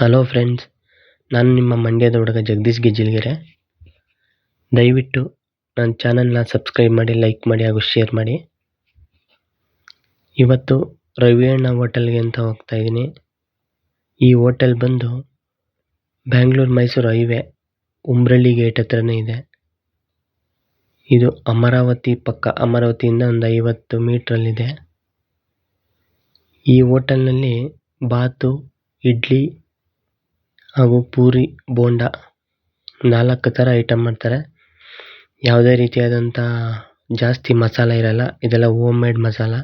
Hello friends ನಾನು ನಿಮ್ಮ ಮಂಡ್ಯದ ಹುಡುಗ ಜಗದೀಶ್ ಗಿಜಿಲ್ಗೆರೆ ದಯವಿಟ್ಟು ನನ್ನ ಚಾನಲ್ನ ಸಬ್ಸ್ಕ್ರೈಬ್ ಮಾಡಿ ಲೈಕ್ ಮಾಡಿ ಹಾಗೂ ಶೇರ್ ಮಾಡಿ. ಇವತ್ತು ರವಿಯಣ್ಣ ಹೋಟೆಲ್ಗೆ ಅಂತ ಹೋಗ್ತಾ ಇದ್ದೀನಿ. ಈ ಹೋಟೆಲ್ ಬಂದು ಬ್ಯಾಂಗ್ಳೂರು ಮೈಸೂರು ಹೈವೇ ಉಮ್ರಳ್ಳಿ ಗೇಟ್ ಹತ್ರನೇ ಇದೆ. ಇದು ಅಮರಾವತಿ ಪಕ್ಕ, ಅಮರಾವತಿಯಿಂದ ಒಂದು ಐವತ್ತು ಮೀಟ್ರಲ್ಲಿದೆ ಈ ಹೋಟೆಲ್ನಲ್ಲಿ ಬಾತು, ಇಡ್ಲಿ ಹಾಗೂ ಪೂರಿ, ಬೋಂಡ ನಾಲ್ಕು ಥರ ಐಟಮ್ ಮಾಡ್ತಾರೆ. ಯಾವುದೇ ರೀತಿಯಾದಂಥ ಜಾಸ್ತಿ ಮಸಾಲೆ ಇರಲ್ಲ. ಇದೆಲ್ಲ ಹೋಮ್ ಮೇಡ್ ಮಸಾಲ.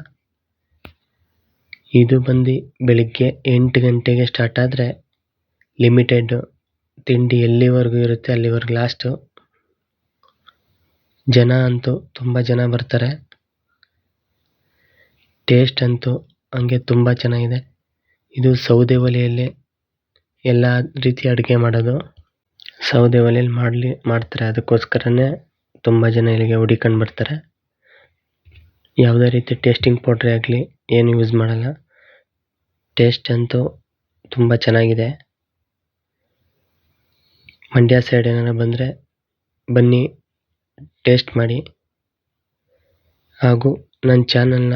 ಇದು ಬಂದು ಬೆಳಿಗ್ಗೆ ಎಂಟು ಗಂಟೆಗೆ ಸ್ಟಾರ್ಟ್ ಆದರೆ ಲಿಮಿಟೆಡ್ ತಿಂಡಿ ಎಲ್ಲಿವರೆಗೂ ಇರುತ್ತೆ, ಅಲ್ಲಿವರೆಗೂ ಲಾಸ್ಟು ಜನ ಅಂತೂ ತುಂಬ ಜನ ಬರ್ತಾರೆ. ಟೇಸ್ಟ್ ಅಂತೂ ಹಂಗೆ ತುಂಬ ಚೆನ್ನಾಗಿದೆ. ಇದು ಸೌದೆ ಒಲೆಯಲ್ಲಿ ಎಲ್ಲ ರೀತಿ ಅಡುಗೆ ಮಾಡೋದು ಸೌದೆ ಒಲೆಯಲ್ಲಿ ಮಾಡಲಿ, ಮಾಡ್ತಾರೆ. ಅದಕ್ಕೋಸ್ಕರನೇ ತುಂಬ ಜನ ಇಲ್ಲಿಗೆ ಹುಡಿಕೊಂಡು ಬರ್ತಾರೆ. ಯಾವುದೇ ರೀತಿ ಟೇಸ್ಟಿಂಗ್ ಪೌಡ್ರೇ ಆಗಲಿ ಏನು ಯೂಸ್ ಮಾಡಲ್ಲ. ಟೇಸ್ಟ್ ಅಂತೂ ತುಂಬ ಚೆನ್ನಾಗಿದೆ. ಮಂಡ್ಯ ಸೈಡ್ ಏನಾರ ಬಂದರೆ ಬನ್ನಿ ಟೇಸ್ಟ್ ಮಾಡಿ. ಹಾಗೂ ನನ್ನ ಚಾನಲ್ನ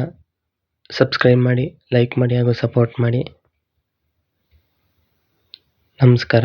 ಸಬ್ಸ್ಕ್ರೈಬ್ ಮಾಡಿ ಲೈಕ್ ಮಾಡಿ ಹಾಗೂ ಸಪೋರ್ಟ್ ಮಾಡಿ. ನಮಸ್ಕಾರ.